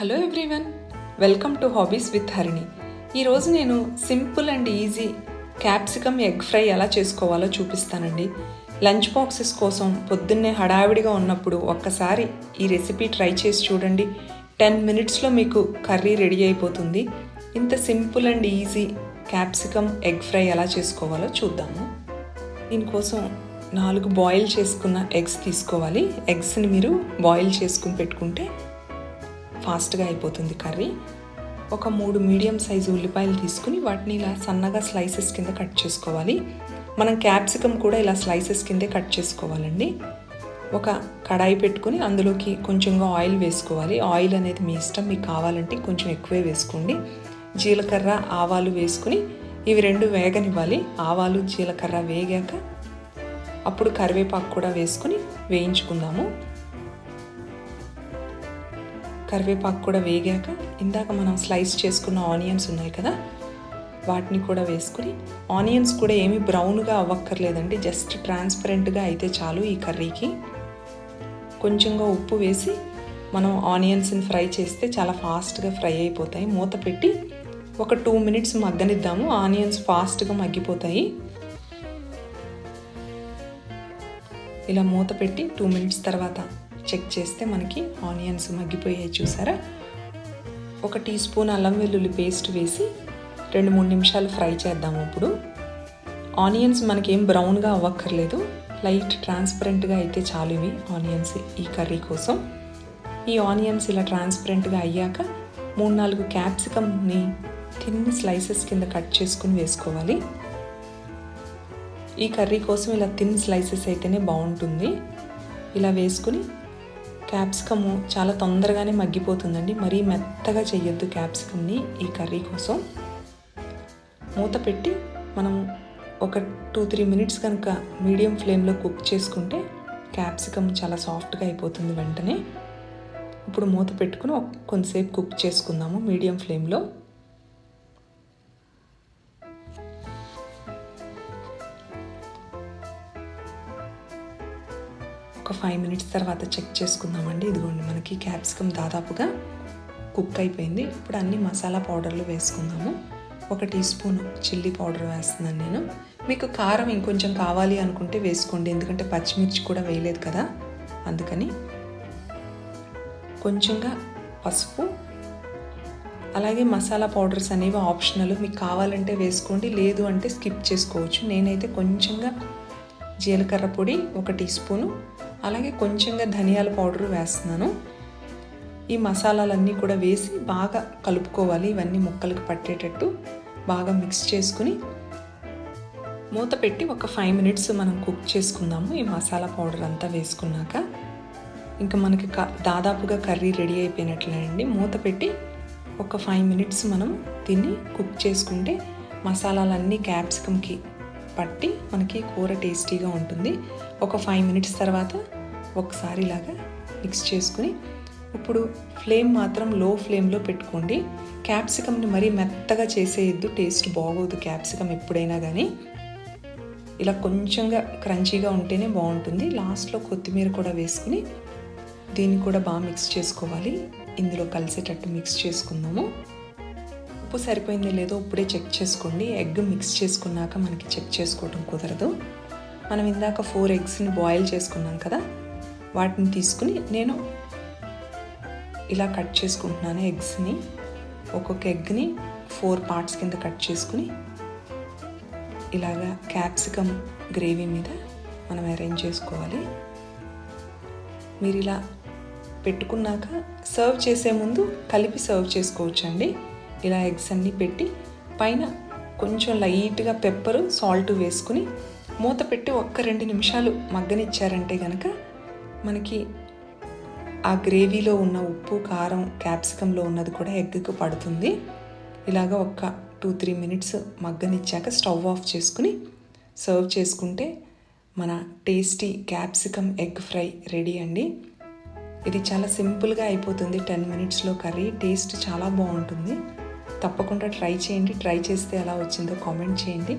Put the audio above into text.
Hello everyone welcome to hobbies with Harini ఈరోజు నేను simple and easy capsicum egg fry ఎలా చేసుకోవాలో చూపిస్తానండి. లంచ్ బాక్సెస్ కోసం పొద్దున్నే హడావిడిగా ఉన్నప్పుడు ఒక్కసారి ఈ రెసిపీ ట్రై చేసి చూడండి. టెన్ మినిట్స్లో మీకు కర్రీ రెడీ అయిపోతుంది. ఇంత simple and easy capsicum egg fry ఎలా చేసుకోవాలో చూద్దాము. దీనికోసం నాలుగు బాయిల్ చేసుకున్న ఎగ్స్ తీసుకోవాలి. ఎగ్స్ని మీరు బాయిల్ చేసుకుని పెట్టుకుంటే ఫాస్ట్గా అయిపోతుంది కర్రీ. ఒక మూడు మీడియం సైజు ఉల్లిపాయలు తీసుకుని వాటిని ఇలా సన్నగా స్లైసెస్ కింద కట్ చేసుకోవాలి. మనం క్యాప్సికమ్ కూడా ఇలా స్లైసెస్ కిందే కట్ చేసుకోవాలండి. ఒక కడాయి పెట్టుకుని అందులోకి కొంచెంగా ఆయిల్ వేసుకోవాలి. ఆయిల్ అనేది మీ ఇష్టం మీకు కావాలంటే కొంచెం ఎక్కువే వేసుకోండి. జీలకర్ర ఆవాలు వేసుకుని ఇవి రెండు వేగనివ్వాలి. ఆవాలు జీలకర్ర వేగాక అప్పుడు కరివేపాకు కూడా వేసుకుని వేయించుకుందాము. కరివేపాకు కూడా వేగాక ఇందాక మనం స్లైస్ చేసుకున్న ఆనియన్స్ ఉన్నాయి కదా వాటిని కూడా వేసుకుని ఆనియన్స్ కూడా ఏమి బ్రౌన్గా అవ్వక్కర్లేదండి జస్ట్ ట్రాన్స్పరెంట్గా అయితే చాలు ఈ కర్రీకి. కొంచెంగా ఉప్పు వేసి మనం ఆనియన్స్ని ఫ్రై చేస్తే చాలా ఫాస్ట్గా ఫ్రై అయిపోతాయి. మూత పెట్టి ఒక టూ మినిట్స్ మగ్గనిద్దాము ఆనియన్స్ ఫాస్ట్గా మగ్గిపోతాయి. ఇలా మూత పెట్టి టూ మినిట్స్ తర్వాత చెక్ చేస్తే మనకి ఆనియన్స్ మగ్గిపోయాయి చూసారా? ఒక టీ స్పూన్ అల్లం వెల్లుల్లి పేస్ట్ వేసి రెండు మూడు నిమిషాలు ఫ్రై చేద్దాము ఇప్పుడు. ఆనియన్స్ మనకేం బ్రౌన్గా అవ్వక్కర్లేదు. లైట్ ట్రాన్స్పరెంట్గా అయితే చాలు ఇవి ఆనియన్స్ ఈ కర్రీ కోసం. ఈ ఆనియన్స్ ఇలా ట్రాన్స్పరెంట్గా అయ్యాక మూడు నాలుగు క్యాప్సికమ్ని థిన్ స్లైసెస్ కింద కట్ చేసుకుని వేసుకోవాలి. ఈ కర్రీ కోసం ఇలా థిన్ స్లైసెస్ అయితేనే బాగుంటుంది. ఇలా వేసుకుని క్యాప్సికము చాలా తొందరగానే మగ్గిపోతుందండి. మరీ మెత్తగా చేయొద్దు క్యాప్సికమ్ని ఈ కర్రీ కోసం. మూత పెట్టి మనం ఒక టూ త్రీ మినిట్స్ కనుక మీడియం ఫ్లేమ్లో కుక్ చేసుకుంటే క్యాప్సికమ్ చాలా సాఫ్ట్గా అయిపోతుంది వెంటనే. ఇప్పుడు మూత పెట్టుకుని కొంతసేపు కుక్ చేసుకుందాము మీడియం ఫ్లేమ్లో. ఒక ఫైవ్ మినిట్స్ తర్వాత చెక్ చేసుకుందామండి. ఇదిగోండి మనకి క్యాప్సికమ్ దాదాపుగా కుక్ అయిపోయింది. ఇప్పుడు అన్ని మసాలా పౌడర్లు వేసుకుందాము. ఒక టీ స్పూన్ చిల్లీ పౌడర్ వేస్తున్నాను నేను. మీకు కారం ఇంకొంచెం కావాలి అనుకుంటే వేసుకోండి. ఎందుకంటే పచ్చిమిర్చి కూడా వేయలేదు కదా. అందుకని కొంచెంగా పసుపు అలాగే మసాలా పౌడర్స్ అనేవి ఆప్షనల్ మీకు కావాలంటే వేసుకోండి. లేదు అంటే స్కిప్ చేసుకోవచ్చు. నేనైతే కొంచెంగా జీలకర్ర పొడి ఒక టీ స్పూను అలాగే కొంచెంగా ధనియాల పౌడర్ వేస్తున్నాను. ఈ మసాలాలన్నీ కూడా వేసి బాగా కలుపుకోవాలి. ఇవన్నీ ముక్కలకు పట్టేటట్టు బాగా మిక్స్ చేసుకుని మూత పెట్టి ఒక ఫైవ్ మినిట్స్ మనం కుక్ చేసుకుందాము. ఈ మసాలా పౌడర్ అంతా వేసుకున్నాక ఇంకా మనకి క దాదాపుగా కర్రీ రెడీ అయిపోయినట్లేనండి. మూత పెట్టి ఒక ఫైవ్ మినిట్స్ మనం దీన్ని కుక్ చేసుకుంటే మసాలాలన్నీ క్యాప్సికమ్కి పట్టి మనకి కూర టేస్టీగా ఉంటుంది. ఒక ఫైవ్ మినిట్స్ తర్వాత ఒకసారి ఇలాగా మిక్స్ చేసుకుని ఇప్పుడు ఫ్లేమ్ మాత్రం లో ఫ్లేమ్లో పెట్టుకోండి క్యాప్సికమ్ని మరీ మెత్తగా చేసేయద్దు టేస్ట్ బాగోదు క్యాప్సికమ్ ఎప్పుడైనా కానీ ఇలా కొంచెంగా క్రంచీగా ఉంటేనే బాగుంటుంది. లాస్ట్లో కొత్తిమీర కూడా వేసుకుని దీన్ని కూడా బాగా మిక్స్ చేసుకోవాలి. ఇందులో కలిసేటట్టు మిక్స్ చేసుకుందాము. ఉప్పు సరిపోయిందో లేదో ఇప్పుడే చెక్ చేసుకోండి. ఎగ్ మిక్స్ చేసుకున్నాక మనకి చెక్ చేసుకోవడం కుదరదు. మనం ఇందాక ఫోర్ ఎగ్స్ని బాయిల్ చేసుకున్నాం కదా వాటిని తీసుకుని నేను ఇలా కట్ చేసుకుంటున్నాను ఎగ్స్ని ఒక్కొక్క ఎగ్ని ఫోర్ పార్ట్స్ కింద కట్ చేసుకుని ఇలాగా క్యాప్సికమ్ గ్రేవీ మీద మనం అరేంజ్ చేసుకోవాలి. మీరు ఇలా పెట్టుకున్నాక సర్వ్ చేసే ముందు కలిపి సర్వ్ చేసుకోవచ్చండి. ఇలా ఎగ్స్ అన్నీ పెట్టి పైన కొంచెం లైట్గా పెప్పరు సాల్ట్ వేసుకుని మూత పెట్టి ఒక్క రెండు నిమిషాలు మగ్గనిచ్చారంటే కనుక మనకి ఆ గ్రేవీలో ఉన్న ఉప్పు కారం క్యాప్సికంలో ఉన్నది కూడా ఎగ్కి పడుతుంది. ఇలాగ ఒక్క టూ త్రీ మినిట్స్ మగ్గనిచ్చాక స్టవ్ ఆఫ్ చేసుకుని సర్వ్ చేసుకుంటే మన tasty capsicum egg fry ready అండి. ఇది చాలా సింపుల్గా అయిపోతుంది. టెన్ మినిట్స్లో కర్రీ టేస్ట్ చాలా బాగుంటుంది. తప్పకుండా ట్రై చేయండి. ట్రై చేస్తే ఎలా వచ్చిందో కామెంట్ చేయండి.